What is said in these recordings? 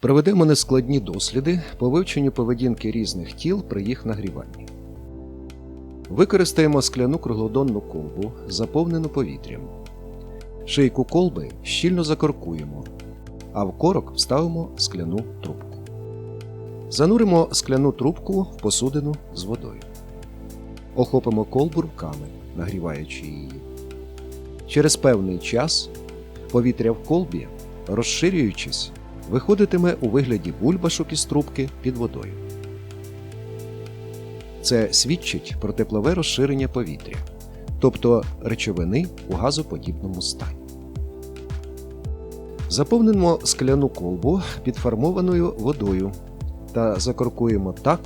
Проведемо нескладні досліди по вивченню поведінки різних тіл при їх нагріванні. Використаємо скляну круглодонну колбу, заповнену повітрям. Шийку колби щільно закоркуємо, а в корок вставимо скляну трубку. Зануримо скляну трубку в посудину з водою. Охопимо колбу руками, нагріваючи її. Через певний час повітря в колбі, розширюючись, виходитиме у вигляді бульбашок із трубки під водою. Це свідчить про теплове розширення повітря, тобто речовини у газоподібному стані. Заповнимо скляну колбу підформованою водою та закоркуємо так,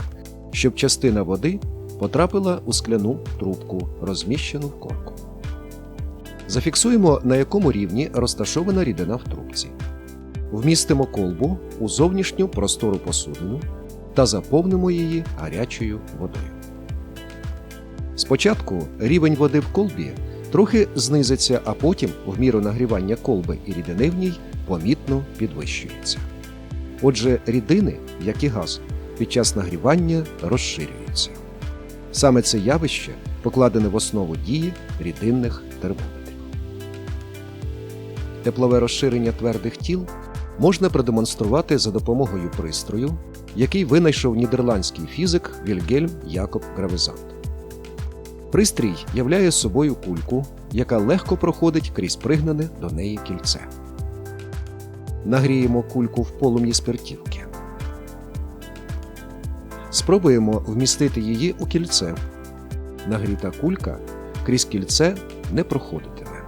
щоб частина води потрапила у скляну трубку, розміщену в корку. Зафіксуємо, на якому рівні розташована рідина в трубці. Вмістимо колбу у зовнішню простору посудину та заповнимо її гарячою водою. Спочатку рівень води в колбі трохи знизиться, а потім, в міру нагрівання колби і рідини в ній, помітно підвищується. Отже, рідини, як і газ, під час нагрівання розширюються. Саме це явище покладене в основу дії рідинних термометрів. Теплове розширення твердих тіл можна продемонструвати за допомогою пристрою, який винайшов нідерландський фізик Вільгельм Якоб Гравезант. Пристрій являє собою кульку, яка легко проходить крізь пригнане до неї кільце. Нагріємо кульку в полум'ї спиртівки. Спробуємо вмістити її у кільце. Нагріта кулька крізь кільце не проходитиме.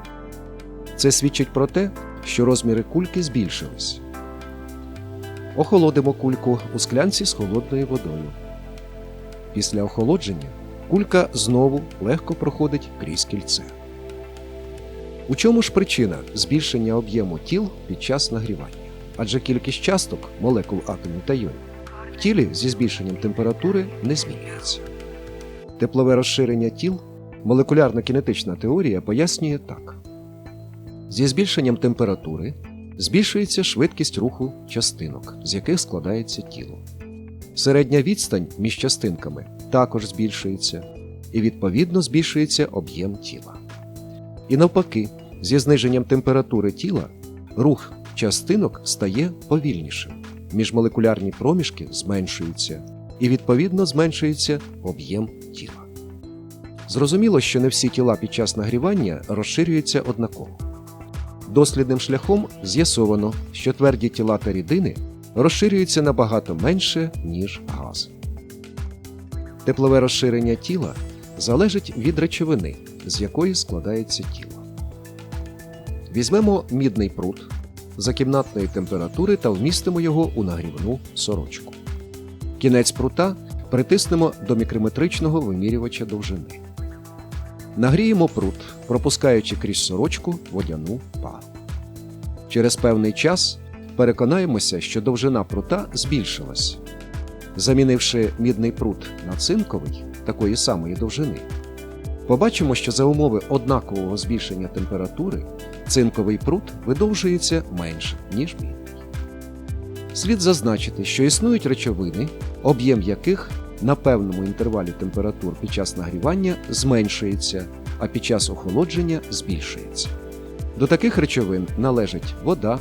Це свідчить про те, що розміри кульки збільшились. Охолодимо кульку у склянці з холодною водою. Після охолодження кулька знову легко проходить крізь кільце. У чому ж причина збільшення об'єму тіл під час нагрівання? Адже кількість часток молекул атомів та йонів в тілі зі збільшенням температури не змінюється. Теплове розширення тіл молекулярна кінетична теорія пояснює так: зі збільшенням температури збільшується швидкість руху частинок, з яких складається тіло. Середня відстань між частинками також збільшується, і відповідно збільшується об'єм тіла. І навпаки, зі зниженням температури тіла рух частинок стає повільнішим, міжмолекулярні проміжки зменшуються, і відповідно зменшується об'єм тіла. Зрозуміло, що не всі тіла під час нагрівання розширюються однаково. Дослідним шляхом з'ясовано, що тверді тіла та рідини розширюються набагато менше, ніж гази. Теплове розширення тіла залежить від речовини, з якої складається тіло. Візьмемо мідний прут за кімнатної температури та вмістимо його у нагрівну сорочку. Кінець прута притиснемо до мікрометричного вимірювача довжини. Нагріємо прут, пропускаючи крізь сорочку водяну пару. Через певний час переконаємося, що довжина прута збільшилась. Замінивши мідний прут на цинковий такої самої довжини, побачимо, що за умови однакового збільшення температури цинковий прут видовжується менше, ніж мідний. Слід зазначити, що існують речовини, об'єм яких на певному інтервалі температур під час нагрівання зменшується, а під час охолодження збільшується. До таких речовин належать вода,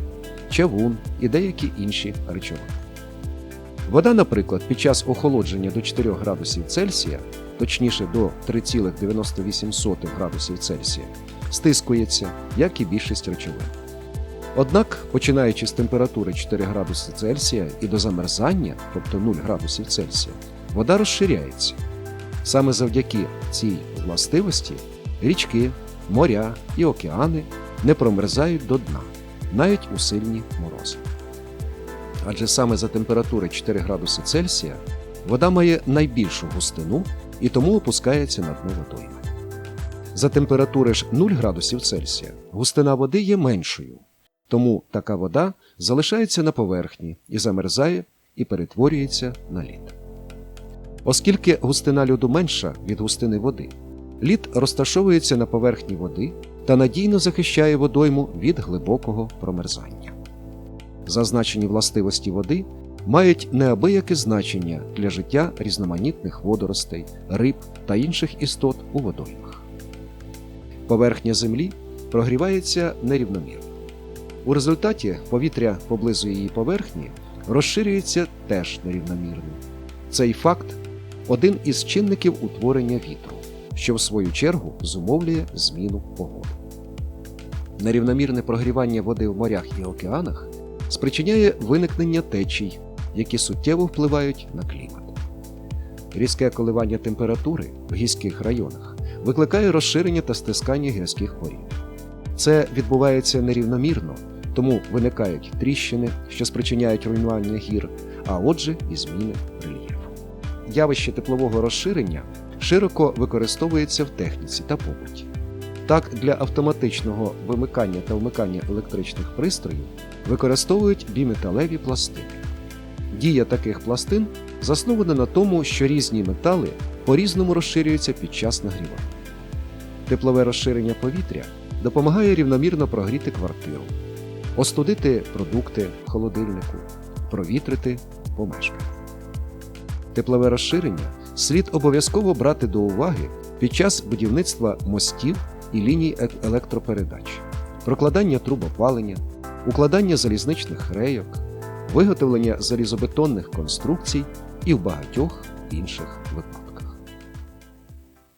чавун і деякі інші речовини. Вода, наприклад, під час охолодження до 4 градусів Цельсія, точніше до 3,98 градусів Цельсія, стискується, як і більшість речовин. Однак, починаючи з температури 4 градуси Цельсія і до замерзання, тобто 0 градусів Цельсія, вода розширяється. Саме завдяки цій властивості річки, моря і океани не промерзають до дна, навіть у сильні морози. Адже саме за температури 4 градуси Цельсія вода має найбільшу густину і тому опускається на дно водойми. За температури ж 0 градусів Цельсія густина води є меншою, тому така вода залишається на поверхні і замерзає і перетворюється на лід. Оскільки густина льоду менша від густини води, лід розташовується на поверхні води та надійно захищає водойму від глибокого промерзання. Зазначені властивості води мають неабияке значення для життя різноманітних водоростей, риб та інших істот у водоймах. Поверхня Землі прогрівається нерівномірно. У результаті повітря поблизу її поверхні розширюється теж нерівномірно. Цей факт один із чинників утворення вітру, що в свою чергу зумовлює зміну погоди. Нерівномірне прогрівання води в морях і океанах спричиняє виникнення течій, які суттєво впливають на клімат. Різке коливання температури в гірських районах викликає розширення та стискання гірських порід. Це відбувається нерівномірно, тому виникають тріщини, що спричиняють руйнування гір, а отже, і зміни рельєфу. Явище теплового розширення широко використовується в техніці та побуті. Так, для автоматичного вимикання та вмикання електричних пристроїв використовують біметалеві пластини. Дія таких пластин заснована на тому, що різні метали по-різному розширюються під час нагрівання. Теплове розширення повітря допомагає рівномірно прогріти квартиру, остудити продукти холодильнику, провітрити помешкання. Теплове розширення слід обов'язково брати до уваги під час будівництва мостів і ліній е- електропередач, прокладання трубопалення, укладання залізничних рейок, виготовлення залізобетонних конструкцій і в багатьох інших випадках.